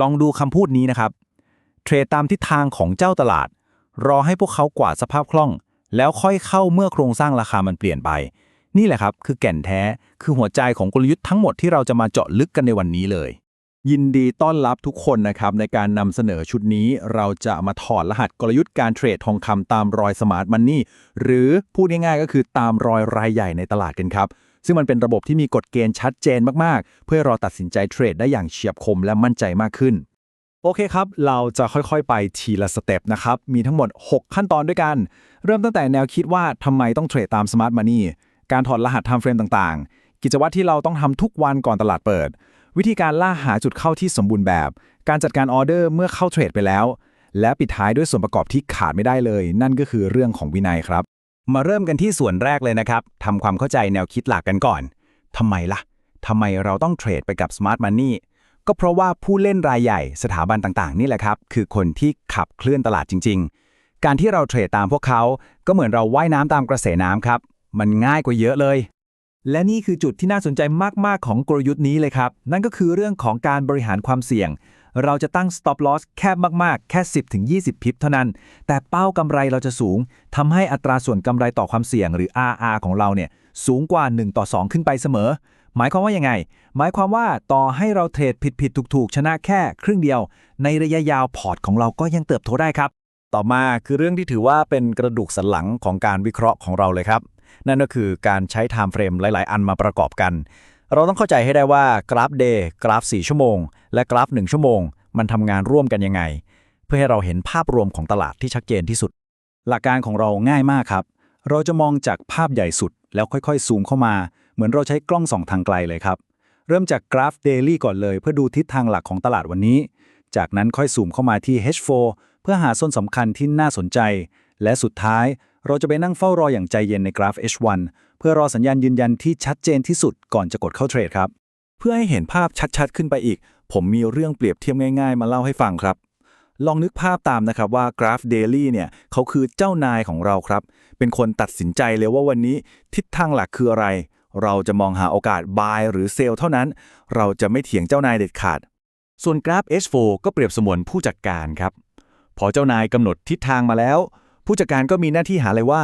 ลองดูคำพูดนี้นะครับ เทรดตามทิศทางของเจ้าตลาด รอให้พวกเขากวาดสภาพคล่อง แล้วค่อยเข้าเมื่อโครงสร้างราคามันเปลี่ยนไป นี่แหละครับ คือแก่นแท้คือหัวใจของกลยุทธ์ทั้งหมดที่เราจะมาเจาะลึกกันในวันนี้เลย ยินดีต้อนรับทุกคนนะครับในการนำเสนอชุดนี้ เราจะมาถอดรหัสกลยุทธ์การเทรดทองคำตามรอยสมาร์ทมันนี่หรือพูดง่ายๆก็คือตามรอยรายใหญ่ในตลาดกันครับ ซึ่งมันเป็นระบบที่มีกฎเกณฑ์ชัดเจนมากๆ เพื่อราตัดสินใจเทรดได้อย่างเฉียบคมและมั่นใจมากขึ้น โอเคครับ เราจะค่อยๆ ไปทีละสเต็ปนะครับ มีทั้งหมด 6 ขั้นตอนด้วยกัน เริ่มตั้งแต่แนวคิดว่าทำไมต้องเทรดตาม Smart Money การถอดรหัส Time Frame ต่างๆ กิจวัตรที่เราต้องทำทุกวันก่อนตลาดเปิด วิธีการล่าหาจุดเข้าที่สมบูรณ์แบบ การจัดการออเดอร์เมื่อเข้าเทรดไปแล้ว และปิดท้ายด้วยส่วนประกอบที่ขาดไม่ได้เลย นั่นก็คือเรื่องของวินัยครับ มาเริ่มกันที่ส่วนแรกเลยนะครับทำความเข้าใจแนวคิดหลักกันก่อนทำไมล่ะทำไมเราต้องเทรดไปกับ Smart Money ก็เพราะว่าผู้เล่นรายใหญ่สถาบันต่างๆ นี่แหละครับ คือคนที่ขับเคลื่อนตลาดจริง ๆ การที่เราเทรดตามพวกเขา ก็เหมือนเราว่ายน้ำตามกระแสน้ำครับ มันง่ายกว่าเยอะเลย และนี่คือจุดที่น่าสนใจมาก ๆ ของกลยุทธ์นี้เลยครับ นั่นก็คือเรื่องของการบริหารความเสี่ยง เราจะตั้ง stop loss แคบมากๆ แค่ 10-20 พิปเท่านั้น แต่เป้ากำไรเราจะสูงทำให้อัตราส่วนกำไรต่อความเสี่ยงหรือ RR ของเราเนี่ยสูงกว่า 1 ต่อ 2 ขึ้นไปเสมอ หมายความว่ายังไง หมายความว่าต่อให้เราเทรดผิดๆถูกๆ ชนะแค่ครึ่งเดียว ในระยะยาวพอร์ตของเราก็ยังเติบโตได้ครับ ต่อมาคือเรื่องที่ถือว่าเป็นกระดูกสันหลังของการวิเคราะห์ของเราเลยครับ นั่นก็คือการใช้ time frame หลาย ๆ อันมาประกอบกัน เราต้องเข้าใจให้ได้ว่ากราฟ day กราฟ 4 ชั่วโมง และกราฟ 1 ชั่วโมง มันทำงานร่วมกันยังไง เพื่อให้เราเห็นภาพรวมของตลาดที่ชัดเจนที่สุด หลักการของเราง่ายมากครับ เราจะมองจากภาพใหญ่สุด แล้วค่อยๆ ซูมเข้ามา เหมือนเราใช้กล้องส่องทางไกลเลยครับ เริ่มจากกราฟ daily ก่อนเลย เพื่อดูทิศทางหลักของตลาดวันนี้ จากนั้นค่อยซูมเข้ามาที่ H4 เพื่อหาส้นสำคัญที่น่าสนใจ และสุดท้ายเราจะไปนั่งเฝ้ารออย่างใจเย็นในกราฟ H1 เพื่อรอสัญญาณยืนยันที่ชัดเจนที่สุดก่อนจะกดเข้าเทรดครับ เพื่อให้เห็นภาพชัดๆ ขึ้นไปอีก ผมมีเรื่องเปรียบเทียบง่าย ๆ มาเล่าให้ฟังครับ ลองนึกภาพตามนะครับว่ากราฟ Daily เนี่ยเขาคือเจ้านายของเราครับ เป็นคนตัดสินใจเลยว่าวันนี้ทิศทางหลักคืออะไร เราจะมองหาโอกาส buy หรือ sell เท่านั้น เราจะไม่เถียงเจ้านายเด็ดขาด ส่วนกราฟ H4 ก็เปรียบเสมือนผู้จัดการครับพอเจ้านายกำหนดทิศทางมาแล้ว ผู้จัดการก็มีหน้าที่หาเลยว่า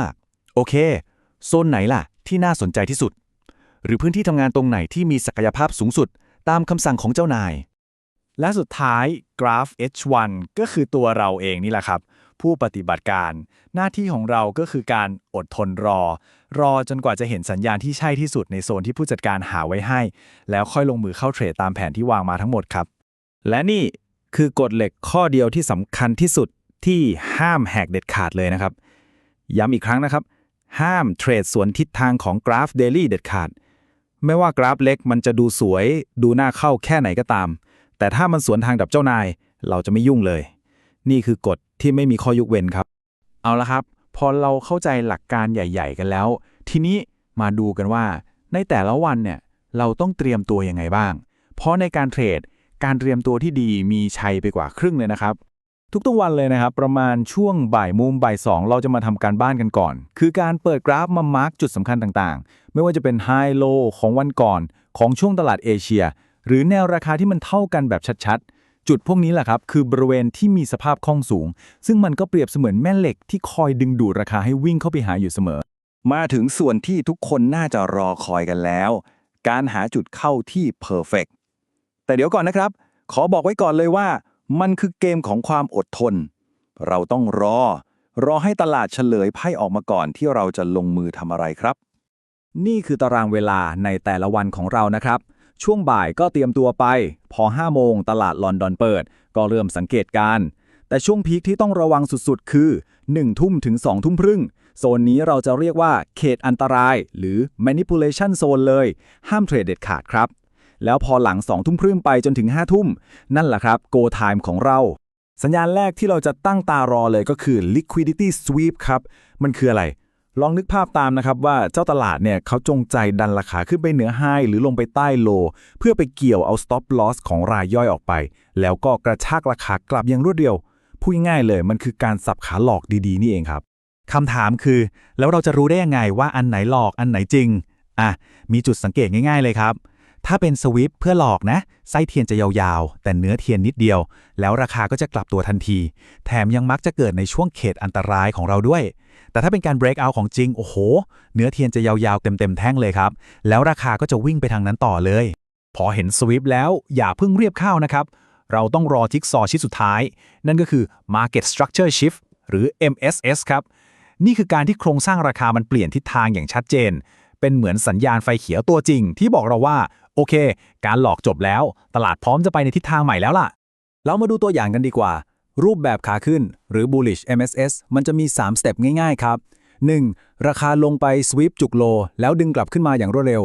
โอเค โซนไหนล่ะ ที่น่าสนใจที่สุด หรือพื้นที่ทำงานตรงไหนที่มีศักยภาพสูงสุดตามคำสั่งของเจ้านาย และสุดท้ายกราฟ H1 ก็คือตัวเราเองนี่แหละครับ ผู้ปฏิบัติการ หน้าที่ของเราก็คือการอดทนรอ รอจนกว่าจะเห็นสัญญาณที่ใช่ที่สุดในโซนที่ผู้จัดการหาไว้ให้ แล้วค่อยลงมือเข้าเทรดตามแผนที่วางมาทั้งหมดครับ และนี่คือกฎเหล็กข้อเดียวที่สำคัญที่สุดที่ห้ามแหกเด็ดขาดเลยนะครับ ย้ำอีกครั้งนะครับ ห้ามเทรดสวนทิศทางของกราฟเดลี่เด็ดขาด ไม่ว่ากราฟเล็กมันจะดูสวย ดูน่าเข้าแค่ไหนก็ตาม แต่ถ้ามันสวนทางกับเจ้านาย เราจะไม่ยุ่งเลย นี่คือกฎที่ไม่มีข้อยกเว้นครับ เอาละครับ พอเราเข้าใจหลักการใหญ่ ๆ กันแล้ว ทีนี้มาดูกันว่า ในแต่ละวันเนี่ยเราต้องเตรียมตัวยังไงบ้าง เพราะในการเทรดการเตรียมตัวที่ดีมีชัยไปกว่าครึ่งเลยนะครับ ทุกๆวันเลยนะครับ ประมาณช่วงบ่ายมุมบ่ายสองเราจะมาทำการบ้านกันก่อน คือการเปิดกราฟมามาร์กจุดสำคัญต่างๆ ไม่ว่าจะเป็นไฮโลของวันก่อน ของช่วงตลาดเอเชีย หรือแนวราคาที่มันเท่ากันแบบชัดๆ จุดพวกนี้แหละครับ คือบริเวณที่มีสภาพคล่องสูง ซึ่งมันก็เปรียบเสมือนแม่เหล็กที่คอยดึงดูดราคาให้วิ่งเข้าไปหาอยู่เสมอ มาถึงส่วนที่ทุกคนน่าจะรอคอยกันแล้ว การหาจุดเข้าที่ perfect แต่เดี๋ยวก่อนนะครับ ขอบอกไว้ก่อนเลยว่า มันคือเกมของความอดทน เราต้องรอ รอให้ตลาดเฉลยไพ่ออกมาก่อนที่เราจะลงมือทำอะไรครับ นี่คือตารางเวลาในแต่ละวันของเรานะครับ ช่วงบ่ายก็เตรียมตัวไป พอ 5 โมงตลาดลอนดอนเปิด ก็เริ่มสังเกตการ แต่ช่วงพีคที่ต้องระวังสุดๆ คือ 1 ทุ่มถึง 2 ทุ่มครึ่งโซนนี้เราจะเรียกว่าเขตอันตราย หรือ manipulation zone เลย ห้ามเทรดเด็ดขาดครับ แล้วพอหลัง2ทุ่มครึ่งไปจนถึง5ทุ่ม นั่นแหละครับ go time ของเรา สัญญาณแรกที่เราจะตั้งตารอเลยก็คือ liquidity sweep ครับ มันคืออะไร ลองนึกภาพตามนะครับว่าเจ้าตลาดเนี่ยเขาจงใจดันราคาขึ้นไปเหนือไฮหรือลงไปใต้โล เพื่อไปเกี่ยวเอา stop loss ของรายย่อยออกไป แล้วก็กระชากราคากลับอย่างรวดเร็วพูดง่ายเลยมันคือการสับขาหลอกดีๆ นี่เองครับคำถามคือ แล้วเราจะรู้ได้ยังไงว่าอันไหนหลอกอันไหนจริง อะ มีจุดสังเกตง่าย ๆ เลยครับ ถ้าเป็นสวิปเพื่อหลอกนะ ไส้เทียนจะยาวๆ แต่เนื้อเทียนนิดเดียว แล้วราคาก็จะกลับตัวทันที แถมยังมักจะเกิดในช่วงเขตอันตรายของเราด้วย แต่ถ้าเป็นการ break out ของจริง โอ้โห เนื้อเทียนจะยาวๆ เต็มๆ แท่งเลยครับ แล้วราคาก็จะวิ่งไปทางนั้นต่อเลย พอเห็นสวิปแล้วอย่าเพิ่งเรียบข้าวนะครับ เราต้องรอจิ๊กซอว์ชิ้นสุดท้าย นั่นก็คือ market structure shift หรือ MSS ครับ นี่คือการที่โครงสร้างราคามันเปลี่ยนทิศทางอย่างชัดเจน เป็นเหมือนสัญญาณไฟเขียวตัวจริง ที่บอกเราว่า โอเค การหลอกจบแล้ว ตลาดพร้อมจะไปในทิศทางใหม่แล้วล่ะ เรามาดูตัวอย่างกันดีกว่า รูปแบบขาขึ้นหรือ bullish MSS มันจะมี 3 สเต็ปง่ายๆครับ 1. ราคาลงไป sweep จุกโล แล้วดึงกลับขึ้นมาอย่างรวดเร็ว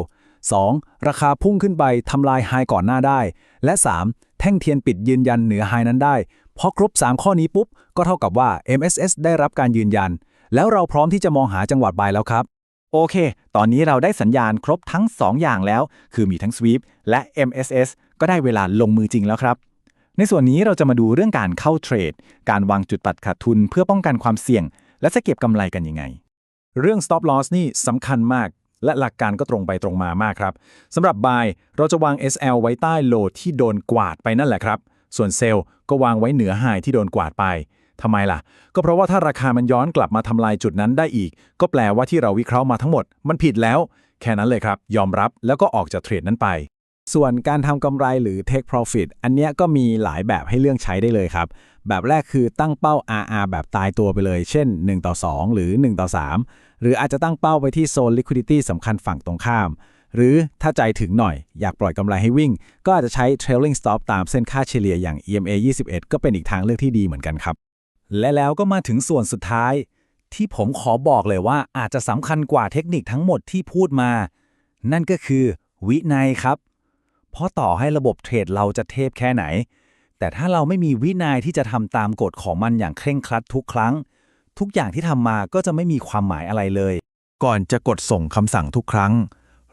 2. ราคาพุ่งขึ้นไปทำลายไฮก่อนหน้าได้ และ 3. แท่งเทียนปิดยืนยันเหนือไฮนั้นได้ พอครบ 3 ข้อนี้ปุ๊บ ก็เท่ากับว่า MSS ได้รับการยืนยัน แล้วเราพร้อมที่จะมองหาจังหวัดบายแล้วครับ โอเค ตอนนี้เราได้สัญญาณครบทั้ง 2 อย่างแล้ว คือมีทั้ง Sweep และ MSS ก็ได้เวลาลงมือจริงแล้วครับ ในส่วนนี้เราจะมาดูเรื่องการเข้าเทรด การวางจุดตัดขาดทุนเพื่อป้องกันความเสี่ยง และจะเก็บกำไรกันยังไง เรื่อง stop loss นี่สำคัญมาก และหลักการก็ตรงไปตรงมามากครับสำหรับ buy เราจะวาง SL ไว้ใต้โลที่โดนกวาดไปนั่นแหละครับ ส่วน sell ก็วางไว้เหนือ high ที่โดนกวาดไป ทำไมล่ะ ก็เพราะว่าถ้าราคามันย้อนกลับมาทำลายจุดนั้นได้อีก ก็แปลว่าที่เราวิเคราะห์มาทั้งหมด มันผิดแล้ว แค่นั้นเลยครับ ยอมรับแล้วก็ออกจากเทรดนั้นไป ส่วนการทำกำไรหรือ take profit อันเนี้ยก็มีหลายแบบให้เลือกใช้ได้เลยครับ แบบแรกคือตั้งเป้า RR แบบตายตัวไปเลย เช่น 1 ต่อ 2 หรือ 1 ต่อ 3 หรืออาจจะตั้งเป้าไปที่โซน liquidity สำคัญฝั่งตรงข้าม หรือถ้าใจถึงหน่อย อยากปล่อยกำไรให้วิ่ง ก็อาจจะใช้ trailing stop ตามเส้นค่าเฉลี่ยอย่าง EMA 21 ก็เป็นอีกทางเลือกที่ดีเหมือนกันครับ และแล้วก็มาถึงส่วนสุดท้าย ที่ผมขอบอกเลยว่าอาจจะสำคัญกว่าเทคนิคทั้งหมดที่พูดมา นั่นก็คือวินัยครับ เพราะต่อให้ระบบเทรดเราจะเทพแค่ไหน แต่ถ้าเราไม่มีวินัยที่จะทำตามกฎของมันอย่างเคร่งครัดทุกครั้ง ทุกอย่างที่ทำมาก็จะไม่มีความหมายอะไรเลย ก่อนจะกดส่งคำสั่งทุกครั้ง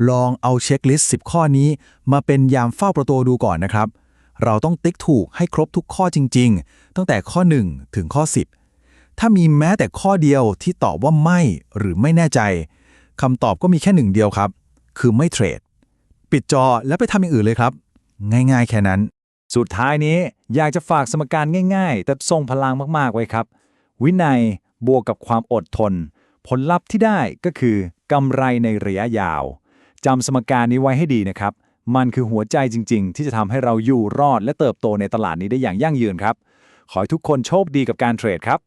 ลองเอาเช็คลิสต์10 ข้อนี้ มาเป็นยามเฝ้าประตูดูก่อนนะครับ เราต้องติ๊กถูกให้ครบทุกข้อจริง ๆ ตั้งแต่ข้อ 1 ถึงข้อ 10 ถ้ามีแม้แต่ข้อเดียวที่ตอบว่าไม่หรือไม่แน่ใจคำตอบก็มีแค่หนึ่งเดียวครับ คือไม่เทรด ปิดจอแล้วไปทำอย่างอื่นเลยครับ ง่ายๆ แค่นั้น สุดท้ายนี้อยากจะฝากสมการง่าย ๆ แต่ทรงพลังมากๆไว้ครับ วินัยบวกกับความอดทน ผลลัพธ์ที่ได้ก็คือกำไรในระยะยาวจำสมการนี้ไว้ให้ดีนะครับ มันคือหัวใจจริง ๆ ที่จะทำให้เราอยู่รอดและเติบโตในตลาดนี้ได้อย่างยั่งยืนครับ ขอให้ทุกคนโชคดีกับการเทรดครับ